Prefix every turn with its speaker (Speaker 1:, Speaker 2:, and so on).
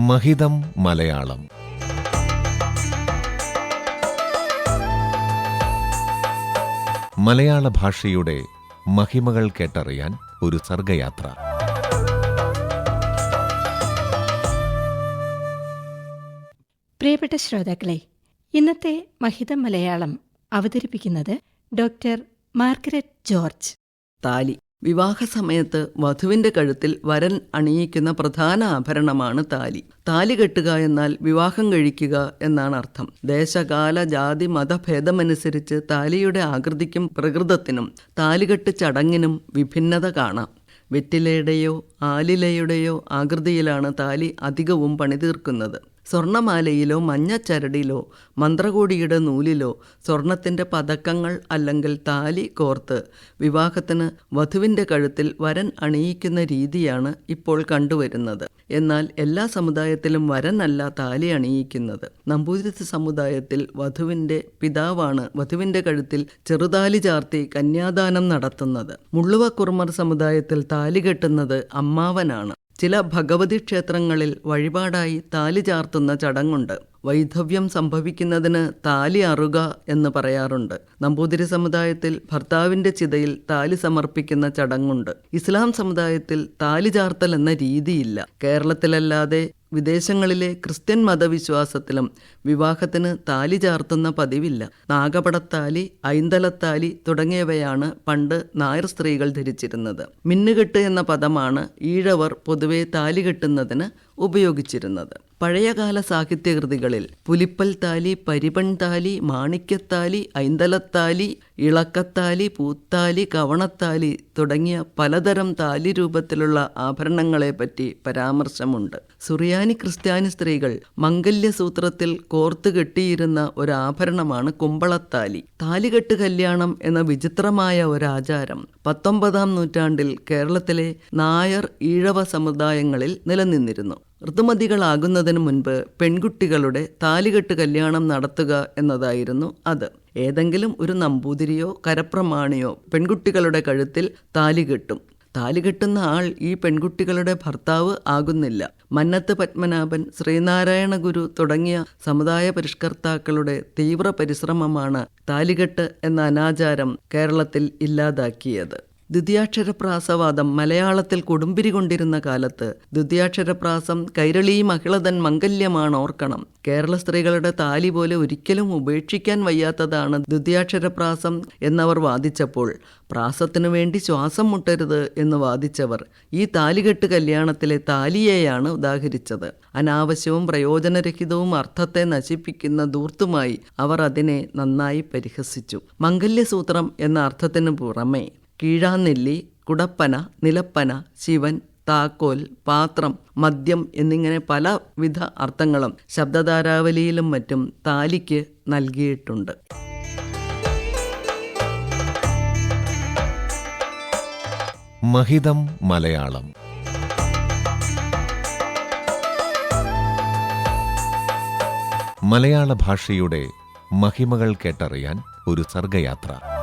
Speaker 1: മഹിതം മലയാളം. മലയാള ഭാഷയുടെ മഹിമകൾ കേട്ടറിയാൻ ഒരു സർഗയാത്ര.
Speaker 2: പ്രിയപ്പെട്ട ശ്രോതാക്കളെ ഇന്നത്തെ മഹിതം മലയാളം അവതരിപ്പിക്കുന്നത് ഡോക്ടർ മാർഗരറ്റ് ജോർജ്.
Speaker 3: താലി. വിവാഹസമയത്ത് വധുവിന്റെ കഴുത്തിൽ വരൻ അണിയിക്കുന്ന പ്രധാന ആഭരണമാണ് താലി. താലി കെട്ടുക എന്നാൽ വിവാഹം കഴിക്കുക എന്നാണ് അർത്ഥം. ദേശകാല ജാതി മതഭേദമനുസരിച്ച് താലിയുടെ ആകൃതിക്കും പ്രകൃതത്തിനും താലികെട്ട് ചടങ്ങിനും വിഭിന്നത കാണാം. വെറ്റിലയുടെയോ ആലിലയുടെയോ ആകൃതിയിലാണ് താലി അധികവും പണിതീർക്കുന്നത്. സ്വർണമാലയിലോ മഞ്ഞച്ചരടിലോ മന്ത്രകോടിയുടെ നൂലിലോ സ്വർണത്തിന്റെ പതക്കങ്ങൾ അല്ലെങ്കിൽ താലി കോർത്ത് വിവാഹത്തിന് വധുവിന്റെ കഴുത്തിൽ വരൻ അണിയിക്കുന്ന രീതിയാണ് ഇപ്പോൾ കണ്ടുവരുന്നത്. എന്നാൽ എല്ലാ സമുദായത്തിലും വരനല്ല താലി അണിയിക്കുന്നത്. നമ്പൂതിരി സമുദായത്തിൽ വധുവിന്റെ പിതാവാണ് വധുവിന്റെ കഴുത്തിൽ ചെറുതാലി ചാർത്തി കന്യാദാനം നടത്തുന്നത്. മുള്ളുവക്കുറുമർ സമുദായത്തിൽ താലി കെട്ടുന്നത് അമ്മാവനാണ്. ചില ഭഗവതി ക്ഷേത്രങ്ങളിൽ വഴിപാടായി താലി ചാർത്തുന്ന ചടങ്ങുണ്ട്. വൈധവ്യം സംഭവിക്കുന്നതിന് താലി അറുക എന്ന് പറയാറുണ്ട്. നമ്പൂതിരി സമുദായത്തിൽ ഭർത്താവിന്റെ ചിതയിൽ താലി സമർപ്പിക്കുന്ന ചടങ്ങുണ്ട്. ഇസ്ലാം സമുദായത്തിൽ താലി ചാർത്തൽ എന്ന രീതിയില്ല. കേരളത്തിലല്ലാതെ വിദേശങ്ങളിലെ ക്രിസ്ത്യൻ മതവിശ്വാസത്തിലും വിവാഹത്തിന് താലി ചാർത്തുന്ന പതിവില്ല. നാഗപടത്താലി ഐന്തലത്താലി തുടങ്ങിയവയാണ് പണ്ട് നായർ സ്ത്രീകൾ ധരിച്ചിരുന്നത്. മിന്നുകെട്ട് എന്ന പദമാണ് ഈഴവർ പൊതുവെ താലി കെട്ടുന്നതിന് ഉപയോഗിച്ചിരുന്നത്. പഴയകാല സാഹിത്യകൃതികളിൽ പുലിപ്പൽ താലി പരിപൺ താലി മാണിക്യത്താലി ഐന്തലത്താലി ഇളക്കത്താലി പൂത്താലി കവണത്താലി തുടങ്ങിയ പലതരം താലി രൂപത്തിലുള്ള ആഭരണങ്ങളെപ്പറ്റി പരാമർശമുണ്ട്. സുറിയാനി ക്രിസ്ത്യാനി സ്ത്രീകൾ മംഗല്യസൂത്രത്തിൽ കോർത്തു കെട്ടിയിരുന്ന ഒരു ആഭരണമാണ് കുമ്പളത്താലി. താലികെട്ട് കല്യാണം എന്ന വിചിത്രമായ ഒരാചാരം പത്തൊമ്പതാം നൂറ്റാണ്ടിൽ കേരളത്തിലെ നായർ ഈഴവ സമുദായങ്ങളിൽ നിലനിന്നിരുന്നു. ഋതുമതികളാകുന്നതിന് മുൻപ് പെൺകുട്ടികളുടെ താലികെട്ട് കല്യാണം നടത്തുക എന്നതായിരുന്നു അത്. ഏതെങ്കിലും ഒരു നമ്പൂതിരിയോ കരപ്രമാണിയോ പെൺകുട്ടികളുടെ കഴുത്തിൽ താലി കെട്ടും താലി കെട്ടുന്ന ആൾ ഈ പെൺകുട്ടികളുടെ ഭർത്താവ് ആകുന്നില്ല. മന്നത്ത് പത്മനാഭൻ ശ്രീനാരായണ ഗുരു തുടങ്ങിയ സമുദായ പരിഷ്കർത്താക്കളുടെ തീവ്ര പരിശ്രമമാണ് താലികെട്ട് എന്ന അനാചാരം കേരളത്തിൽ ഇല്ലാതാക്കിയത്. ദ്വിതീയാക്ഷരപ്രാസവാദം മലയാളത്തിൽ കൊടുമ്പിരി കൊണ്ടിരുന്ന കാലത്ത് ദ്വിതീയാക്ഷരപ്രാസം കൈരളി മഹിളതൻ മംഗല്യമാണ് ഓർക്കണം. കേരള സ്ത്രീകളുടെ താലി പോലെ ഒരിക്കലും ഉപേക്ഷിക്കാൻ വയ്യാത്തതാണ് ദ്വിതീയാക്ഷരപ്രാസം എന്നവർ വാദിച്ചപ്പോൾ. പ്രാസത്തിനു വേണ്ടി ശ്വാസം മുട്ടരുത് എന്ന് വാദിച്ചവർ ഈ താലികെട്ട് കല്യാണത്തിലെ താലിയെയാണ് ഉദാഹരിച്ചത്. അനാവശ്യവും പ്രയോജനരഹിതവും അർത്ഥത്തെ നശിപ്പിക്കുന്ന ദൂർത്തുമായി അവർ അതിനെ നന്നായി പരിഹസിച്ചു. മംഗല്യസൂത്രം എന്ന അർത്ഥത്തിനു പുറമെ കീഴാനെല്ലി കുടപ്പന നിലപ്പന ശിവൻ താക്കോൽ പാത്രം മദ്യം എന്നിങ്ങനെ പലവിധ അർത്ഥങ്ങളും ശബ്ദധാരാവലിയിലും മറ്റും താലിക്ക് നൽകിയിട്ടുണ്ട്.
Speaker 1: മഹിതം മലയാളം. മലയാള ഭാഷയുടെ മഹിമകൾ കേട്ടറിയാൻ ഒരു സർഗയാത്ര.